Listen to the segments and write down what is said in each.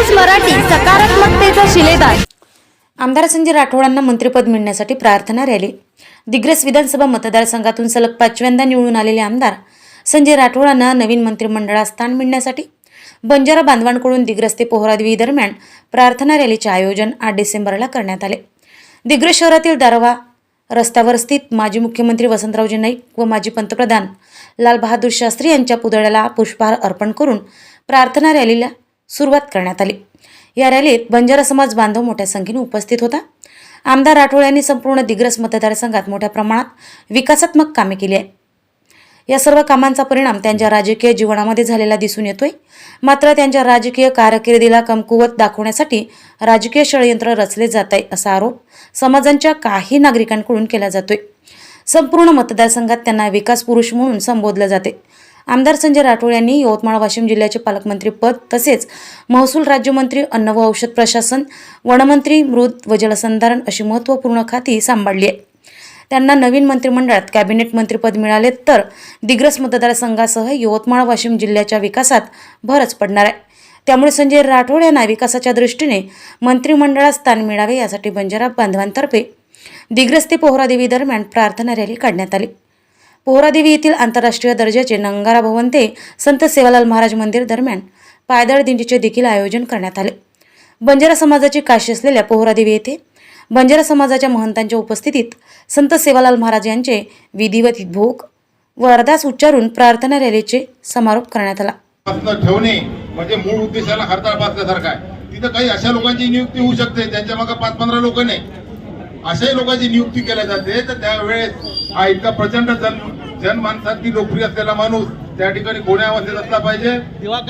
News Marathi सकारात्मकतेचा शिलेदार. आमदार संजय राठोडांना मंत्रिपद मिळण्यासाठी प्रार्थना रॅली. दिग्रस विधानसभा मतदारसंघातून सलग पाचव्यांदा निवडून आलेले आमदार संजय राठोडांना नवीन मंत्रिमंडळात स्थान मिळण्यासाठी बंजारा बांधवांकडून दिग्रस ते पोहरादेवी दरम्यान प्रार्थना रॅलीचे आयोजन आठ डिसेंबरला करण्यात आले. दिग्रस शहरातील दारवा रस्त्यावर स्थित माजी मुख्यमंत्री वसंतरावजी नाईक व माजी पंतप्रधान लालबहादूर शास्त्री यांच्या पुतळ्याला पुष्पहार अर्पण करून प्रार्थना रॅलीला सुरुवात करण्यात आली. या रॅलीत बंजारा समाज बांधव मोठ्या संख्येने उपस्थित होता. आमदार राठोड यांनी संपूर्ण दिग्रस मतदारसंघात मोठ्या प्रमाणात विकासात्मक कामे केली आहे या सर्व कामांचा परिणाम त्यांच्या राजकीय जीवनामध्ये झालेला दिसून येतोय. मात्र त्यांच्या राजकीय कारकिर्दीला कमकुवत दाखवण्यासाठी राजकीय षडयंत्र रचले जात आहे असा आरोप समाजांच्या काही नागरिकांकडून केला जातोय. संपूर्ण मतदारसंघात त्यांना विकास पुरुष म्हणून संबोधलं जाते आमदार संजय राठोड यांनी यवतमाळ वाशिम जिल्ह्याचे पालकमंत्री पद तसेच महसूल राज्यमंत्री अन्न व औषध प्रशासन वनमंत्री मृद व जलसंधारण अशी महत्त्वपूर्ण खाती सांभाळली आहे. त्यांना नवीन मंत्रिमंडळात कॅबिनेट मंत्रिपद मिळाले तर दिग्रस मतदारसंघासह यवतमाळ वाशिम जिल्ह्याच्या विकासात भरच पडणार आहे. त्यामुळे संजय राठोड यांना विकासाच्या दृष्टीने मंत्रिमंडळात स्थान मिळावे यासाठी बंजारा बांधवांतर्फे दिग्रस ते पोहरादेवी दरम्यान प्रार्थना रॅली काढण्यात आली. पोहरादेवी येथील आंतरराष्ट्रीय दर्जाचे नंगारा भवन ते संत सेवालाल महाराज मंदिर दरम्यान पायदळ दिंडीचे देखील आयोजन करण्यात आले. बंजारा समाजाची काशी असलेल्या पोहरादेवी येथे बंजारा समाजाच्या महंतांच्या उपस्थितीत संत सेवालाल महाराज यांचे विधिवत भोग व अरदास उच्चारून प्रार्थना रॅलीचे समारोप करण्यात आला. ठेवणे म्हणजे मूळ उद्देशाला हरताळ पाचल्यासारखा आहे. तिथं काही अशा लोकांची नियुक्ती होऊ शकते त्यांच्या मागे पाच पंधरा लोक नाही. अशाही लोकांची नियुक्ती केल्या जाते. तर त्यावेळेस हा इतका प्रचंड जन जनमानसातली लोकप्रिय असलेला माणूस त्या ठिकाणी कोण्या अवस्थेत असला पाहिजे.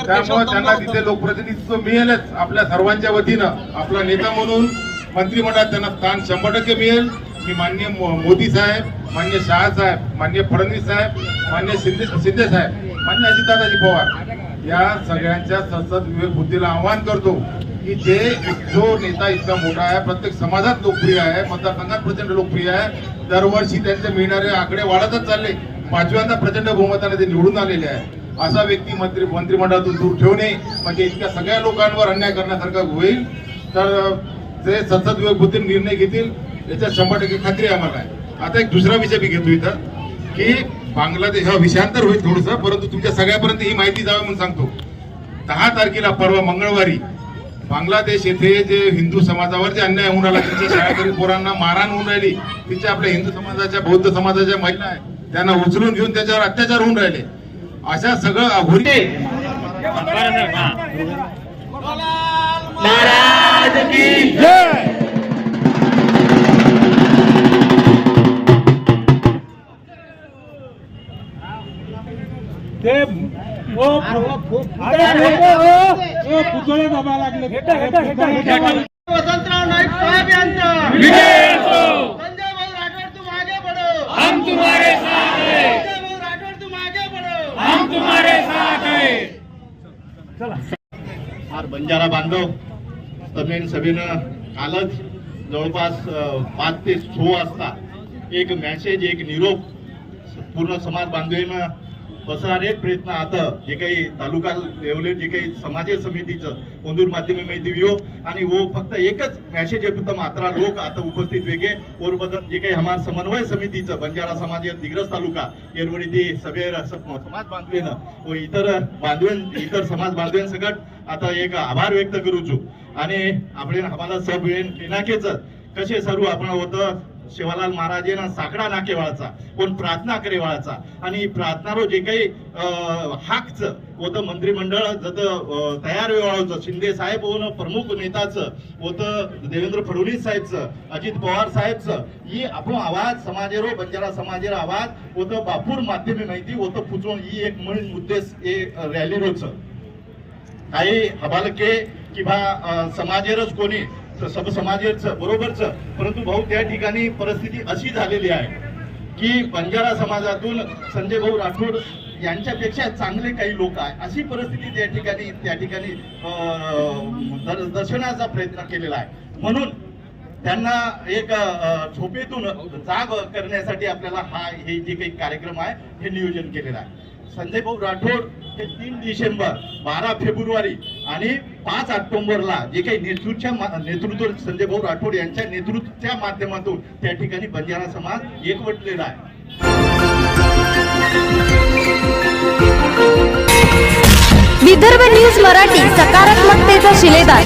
त्यामुळे त्यांना तिथे लोकप्रतिनिधित्व मिळेलच. आपल्या सर्वांच्या वतीनं आपला नेता म्हणून मंत्रिमंडळात त्यांना स्थान शंभर टक्के मिळेल. मी मान्य मोदी साहेब मान्य शहा साहेब मान्य फडणवीस साहेब मान्य शिंदे शिंदे साहेब मान्य अजितदादाजी पवार. या सगळ्यांच्या सतत विवेक बुद्धीला आवाहन करतो. की जे जो नेता इतका मोठा आहे प्रत्येक समाजात लोकप्रिय आहे मतदारसंघात प्रचंड लोकप्रिय आहे. दरवर्षी त्यांचे मिळणारे आकडे वाढतच चालले. पाचव्यांदा प्रचंड बहुमताने ते निवडून आलेले आहे. असा व्यक्ती मंत्री मंत्रिमंडळातून दूर ठेवणे म्हणजे इतक्या सगळ्या लोकांवर अन्याय करण्यासारखं होईल. तर ते सतत बुद्धीने निर्णय घेतील याच्यात शंभर टक्के खात्री आम्हाला आहे. आता एक दुसरा विषय मी घेतो इथं की बांगलादेश हा विषयांतर होईल थोडस परंतु तुमच्या सगळ्यापर्यंत ही माहिती जावी म्हणून सांगतो. दहा तारखेला परवा मंगळवारी बांगलादेश येथे जे हिंदू समाजावर जे अन्याय होऊन आला त्यांच्या शाळाकरी पोरांना मारहाण होऊन राहिली. तिच्या आपल्या हिंदू समाजाच्या बौद्ध समाजाच्या महिला आहेत त्यांना उचलून घेऊन त्याच्यावर अत्याचार होऊन राहिले. अशा सगळं अघोरी ते पुतळे दबा लागले. वसंतराव नाईक साहेब यांचा. संजय भाऊ राठोड तुम आगे बढ़ो हम तुम्हारे साथ हैं. संजय भाऊ राठोड तुम आगे बढ़ो हम फार बंजारा बांधव तमिळ सभेनं कालच जवळपास पाच ते सहा वाजता एक मॅसेज एक निरोप पूर्ण समाज बांधवीनं पसरारे प्रयत्न आता जे काही तालुका लेवले जे काही समाज समितीचं कोंदूर माध्यमे माहिती हो आणि वो फक्त एकच मॅसेज फक्त मात्रा लोक आता उपस्थित वेगळे. ओरबदन जे काही हमार समन्वय समितीचं बंजारा समाज दिग्रस तालुका येरवडी ते सभेर समाज बांधवेनं व इतर बांधवेन इतर समाज बांधवेन सकट आता एक आभार व्यक्त करूचू आणि आपण आम्हाला सब पिनाकेच कसे सर्व आपण होतं शिवालाल महाराजेनं साकडा नाके कोण प्रार्थना करे वळाचा आणि प्रार्थनारो जे काही अं, हाकचं होतं मंत्रिमंडळ जत तयार वेळाचं शिंदे साहेब होणं प्रमुख नेताचं होतं देवेंद्र फडणवीस साहेबचं अजित पवार साहेबचं. ही आपण आवाज समाजेरो बंजारा समाजेर आवाज होतं बापूर माध्यमे माहिती होतं पुचवून ही एक म्हणून मुद्देस हे रॅली रोच काही हबालके किंवा समाजेरच कोणी सबसमाजाचं सब परंतु भाऊ त्या ठिकाणी परिस्थिती अशी झालेली आहे की बंजारा समाजातून संजय भाऊ राठोड यांच्यापेक्षा चांगले काही लोक आहे. अशी परिस्थिती त्या ठिकाणी त्या ठिकाणी दर्शनाचा प्रयत्न केलेला आहे. म्हणून त्यांना एक झोपेतून जाग करण्यासाठी आपल्याला हा हे जे काही कार्यक्रम आहे हे नियोजन केलेलं आहे. संजय भाऊ राठोड हे तीन डिसेंबर बारा फेब्रुवारी आणि पाच ऑक्टोबरला जे काही नेतृत्वच्या नेतृत्व संजय भाऊ राठोड यांच्या नेतृत्वाच्या माध्यमातून त्या ठिकाणी बंजारा समाज एकवटलेला आहे. विदर्भ न्यूज मराठी सकारात्मकतेचा शिलेदार.